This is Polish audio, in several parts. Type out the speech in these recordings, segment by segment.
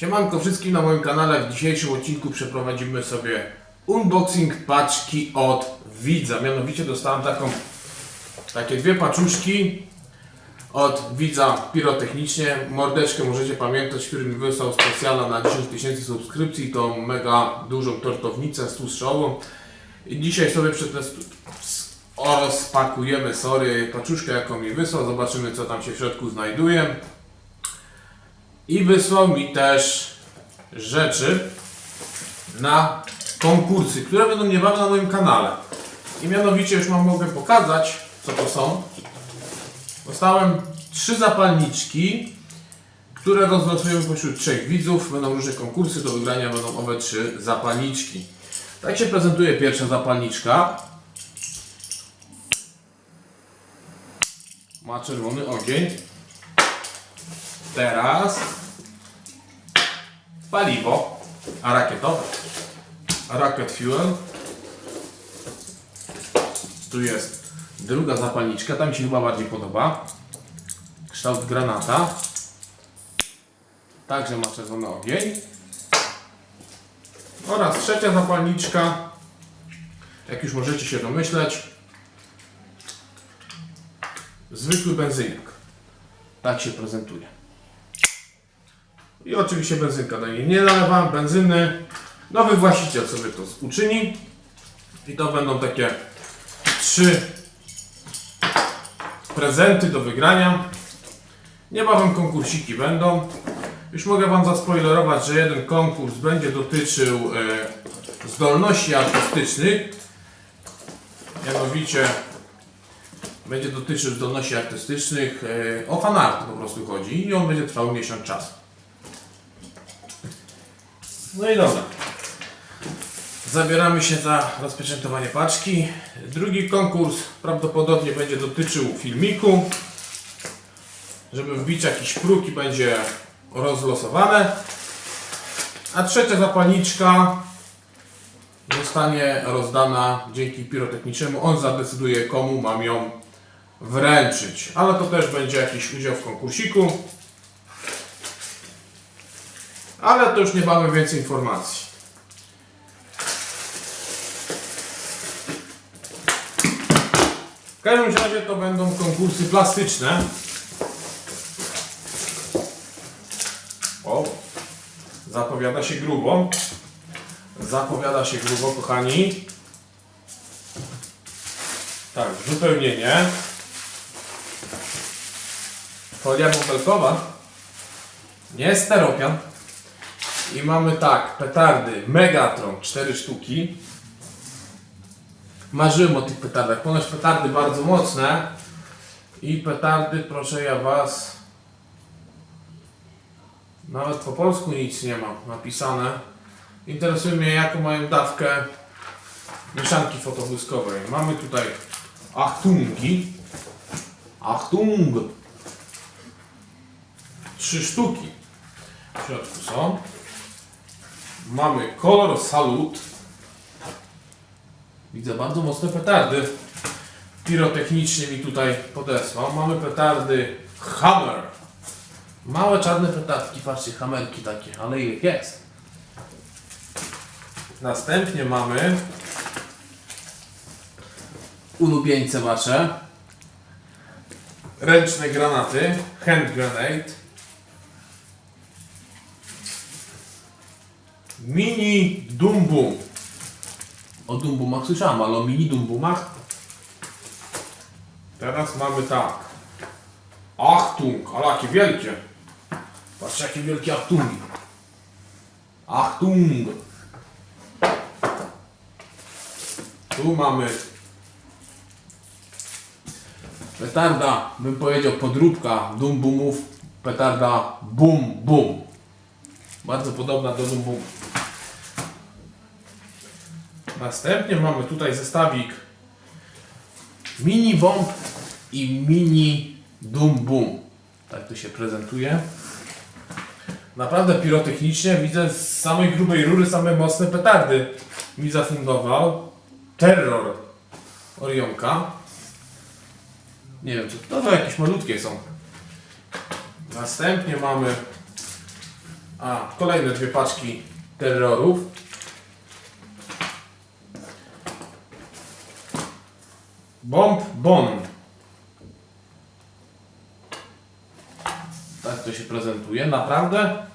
Siemanko wszystkim na moim kanale. W dzisiejszym odcinku przeprowadzimy sobie unboxing paczki od widza. Mianowicie dostałem taką, takie dwie paczuszki od widza pirotechnicznie. Mordeczkę możecie pamiętać, który mi wysłał specjala na 10 tysięcy subskrypcji. Tą mega dużą tortownicę z tłustrzową. I dzisiaj sobie przetestu oraz spakujemy, sorry, paczuszkę jaką mi wysłał. Zobaczymy co tam się w środku znajduje. I wysłał mi też rzeczy na konkursy, które będą niebawem na moim kanale. I mianowicie już Wam mogę pokazać, co to są. Dostałem trzy zapalniczki, które rozlosuję pośród trzech widzów. Będą różne konkursy, do wygrania będą owe trzy zapalniczki. Tak się prezentuje pierwsza zapalniczka. Ma czerwony ogień. Teraz paliwo, rakietowe. Rocket fuel. Tu jest druga zapalniczka, ta mi się chyba bardziej podoba. Kształt granata. Także ma czerwony ogień. Oraz trzecia zapalniczka. Jak już możecie się domyśleć. Zwykły benzyniak. Tak się prezentuje. I oczywiście benzynka do niej nie nalewam, benzyny. Nowy właściciel sobie to uczyni. I to będą takie trzy prezenty do wygrania. Niebawem konkursiki będą. Już mogę Wam zaspoilerować, że jeden konkurs będzie dotyczył e, zdolności artystycznych. Mianowicie będzie dotyczył zdolności artystycznych. E, o fanart po prostu chodzi i on będzie trwał miesiąc czasu. No i dobra. Zabieramy się za rozpieczętowanie paczki. Drugi konkurs prawdopodobnie będzie dotyczył filmiku. Żeby wbić jakiś próg i będzie rozlosowane. A trzecia zapalniczka zostanie rozdana dzięki pirotechnicznemu. On zadecyduje komu mam ją wręczyć. Ale to też będzie jakiś udział w konkursiku. Ale to już niebawem więcej informacji. W każdym razie to będą konkursy plastyczne. O, zapowiada się grubo. Zapowiada się grubo, kochani. Tak, wypełnienie. Folia bąbelkowa. Nie steropian. I mamy tak, petardy Megatron 4 sztuki. Marzyłem o tych petardach. Ponoć petardy bardzo mocne. I petardy, proszę ja was. Nawet po polsku nic nie ma napisane. Interesuje mnie jaką mają dawkę mieszanki fotobłyskowej. Mamy tutaj Achtungi. Achtung! Trzy sztuki w środku są. Mamy kolor salut. Widzę bardzo mocne petardy. Pirotechnicznie mi tutaj podesłał. Mamy petardy Hammer. Małe czarne petardki, patrzcie, hamerki takie, ale ich jest. Następnie mamy ulubieńce wasze. Ręczne granaty, hand grenade. Mini Dumbum. O Dumbumach słyszałem, ale o mini Dumbumach? Teraz mamy tak. Achtung, ale jakie wielkie. Patrzcie jakie wielkie Achtungi. Achtung. Tu mamy petarda, bym powiedział podróbka Dumbumów. Petarda Bum Bum. Bardzo podobna do Dumbum. Następnie mamy tutaj zestawik mini bomb i mini dum boom. Tak to się prezentuje. Naprawdę pirotechnicznie widzę z samej grubej rury same mocne petardy mi zafundował. Terror Orionka. Nie wiem, co to za jakieś malutkie są. Następnie mamy A, kolejne dwie paczki terrorów. Bomb Bon. Tak to się prezentuje. Naprawdę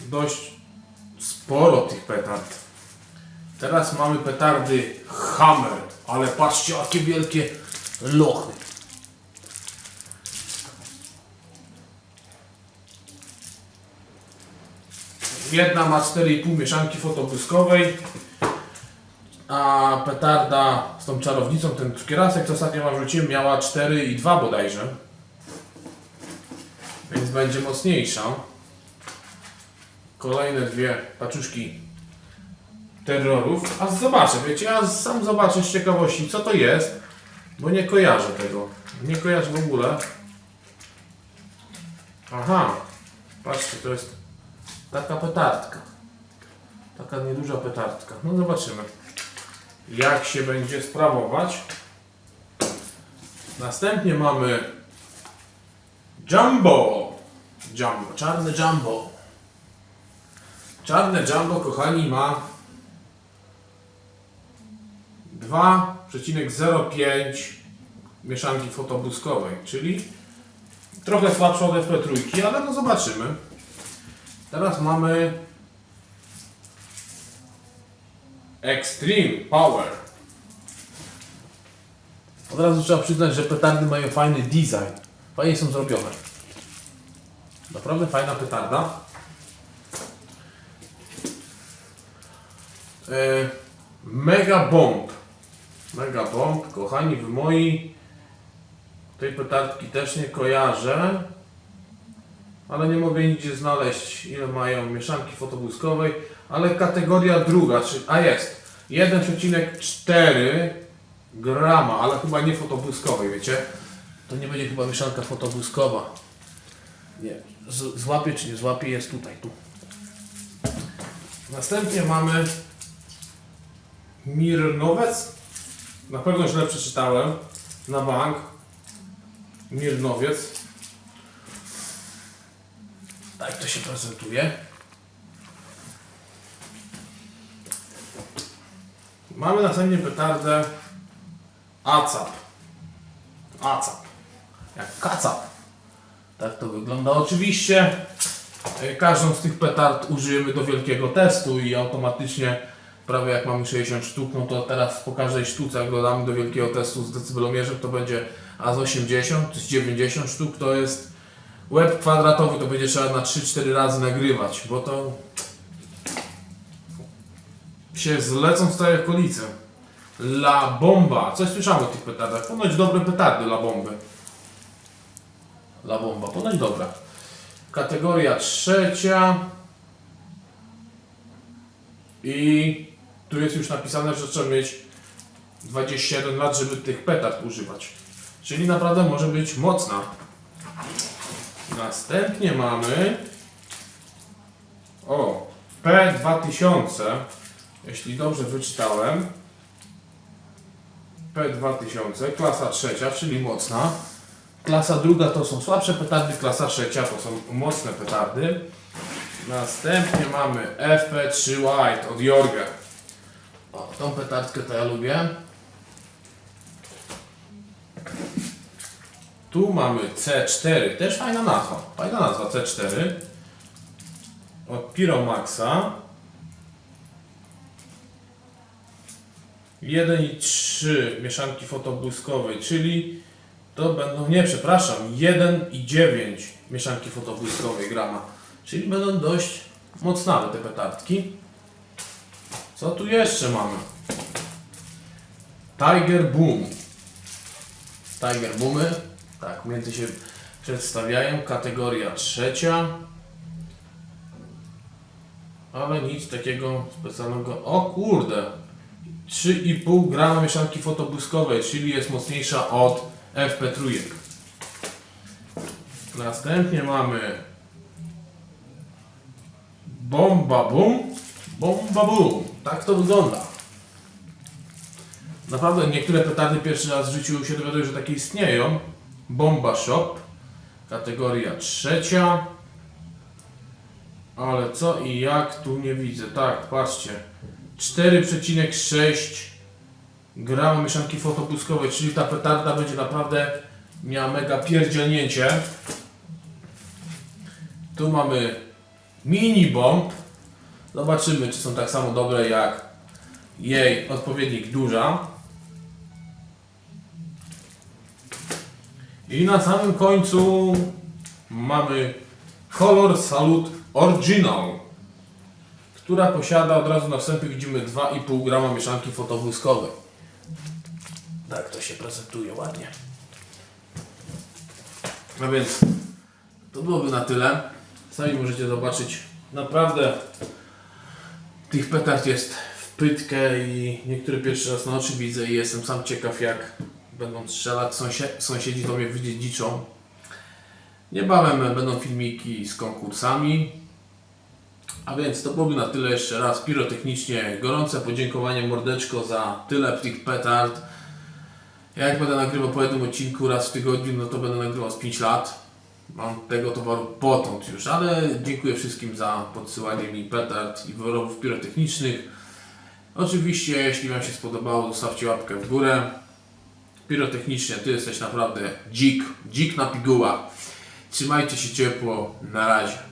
dość sporo tych petard. Teraz mamy petardy Hammer, ale patrzcie jakie wielkie lochy. Jedna ma 4,5 mieszanki fotobłyskowej, a petarda z tą czarownicą, ten cukierasek, co ostatnio wam wrzuciłem, miała 4,2 bodajże. Więc będzie mocniejsza. Kolejne dwie paczuszki terrorów. A zobaczę, wiecie, ja sam zobaczę z ciekawości, co to jest, bo nie kojarzę tego. Nie kojarzę w ogóle. Aha, patrzcie, to jest taka petardka. Taka nieduża petardka. No zobaczymy, jak się będzie sprawować. Następnie mamy Jumbo. Jumbo, czarny Jumbo. Czarne Jumbo, kochani, ma 2,05 mieszanki fotobłyskowej, czyli trochę słabsze od FP3, ale no zobaczymy. Teraz mamy Extreme Power. Od razu trzeba przyznać, że petardy mają fajny design. Fajnie są zrobione. Naprawdę fajna petarda. E, Mega Bomb. Mega Bomb, kochani, w mojej tej petardki też nie kojarzę, ale nie mogę nigdzie znaleźć ile mają mieszanki fotobłyskowej, ale kategoria druga, czy, a jest 1,4 grama, ale chyba nie fotobłyskowej, wiecie? To nie będzie chyba mieszanka fotobłyskowa. Nie, z, złapie czy nie złapie, jest tutaj, tu. Następnie mamy Mirnowiec. Na pewno źle przeczytałem. Na bank. Mirnowiec. Tak to się prezentuje. Mamy następnie petardę ACAP. ACAP. Jak kacap. Tak to wygląda. Oczywiście e, każdą z tych petard użyjemy do wielkiego testu i automatycznie prawie jak mamy 60 sztuk, no to teraz po każdej sztuce, jak dodamy do wielkiego testu z decybelomierzem, to będzie a z 80, z 90 sztuk to jest łeb kwadratowy, to będzie trzeba na 3-4 razy nagrywać, bo to się zlecą z całej okolicy. La Bomba. Coś słyszałem o tych petardach. Ponoć dobre petardy La Bomby. La Bomba. Ponoć dobra. Kategoria trzecia. I tu jest już napisane, że trzeba mieć 21 lat, żeby tych petard używać. Czyli naprawdę może być mocna. Następnie mamy o P2000, jeśli dobrze wyczytałem. P2000, klasa trzecia, czyli mocna. Klasa druga to są słabsze petardy, klasa trzecia to są mocne petardy. Następnie mamy FP3 White od Jorga. O, tą petardkę to ja lubię. Tu mamy C4, też fajna nazwa. Fajna nazwa C4. Od Pyromaxa. 1,3 mieszanki fotobłyskowej, czyli to będą, nie przepraszam, 1,9 mieszanki fotobłyskowej grama. Czyli będą dość mocnawe te petardki. Co tu jeszcze mamy? Tiger Boom. Tiger Boomy. Tak, między się przedstawiają. Kategoria trzecia. Ale nic takiego specjalnego. O kurde! 3,5 grama mieszanki fotobłyskowej, czyli jest mocniejsza od FP3. Następnie mamy Bomba Boom. Bomba Boom. Tak to wygląda. Naprawdę niektóre petardy pierwszy raz w życiu się dowiaduję, że takie istnieją. Bomba Shop. Kategoria trzecia. Ale co i jak tu nie widzę. Tak, patrzcie. 4,6 grama mieszanki fotobłyskowej, czyli ta petarda będzie naprawdę miała mega pierdzielnięcie. Tu mamy mini bomb. Zobaczymy, czy są tak samo dobre jak jej odpowiednik duża. I na samym końcu mamy Color Salute Original, która posiada od razu na wstępie widzimy 2,5 grama mieszanki fotobłyskowej. Tak to się prezentuje ładnie. No więc to byłoby na tyle. Sami możecie zobaczyć. Naprawdę tych petard jest w pytkę i niektóre pierwszy raz na oczy widzę i jestem sam ciekaw jak będą strzelać. Sąsie, sąsiedzi to mnie wydziedziczą. Niebawem będą filmiki z konkursami. A więc to byłoby na tyle jeszcze raz pirotechnicznie. Gorące podziękowanie mordeczko za tyle tych petard. Jak będę nagrywał po jednym odcinku raz w tygodniu, no to będę nagrywał z 5 lat. Mam tego towaru potąd już, ale dziękuję wszystkim za podsyłanie mi petard i wyrobów pirotechnicznych. Oczywiście, jeśli Wam się spodobało, zostawcie łapkę w górę. Pirotechnicznie Ty jesteś naprawdę dzik, dzik na piguła. Trzymajcie się ciepło, na razie.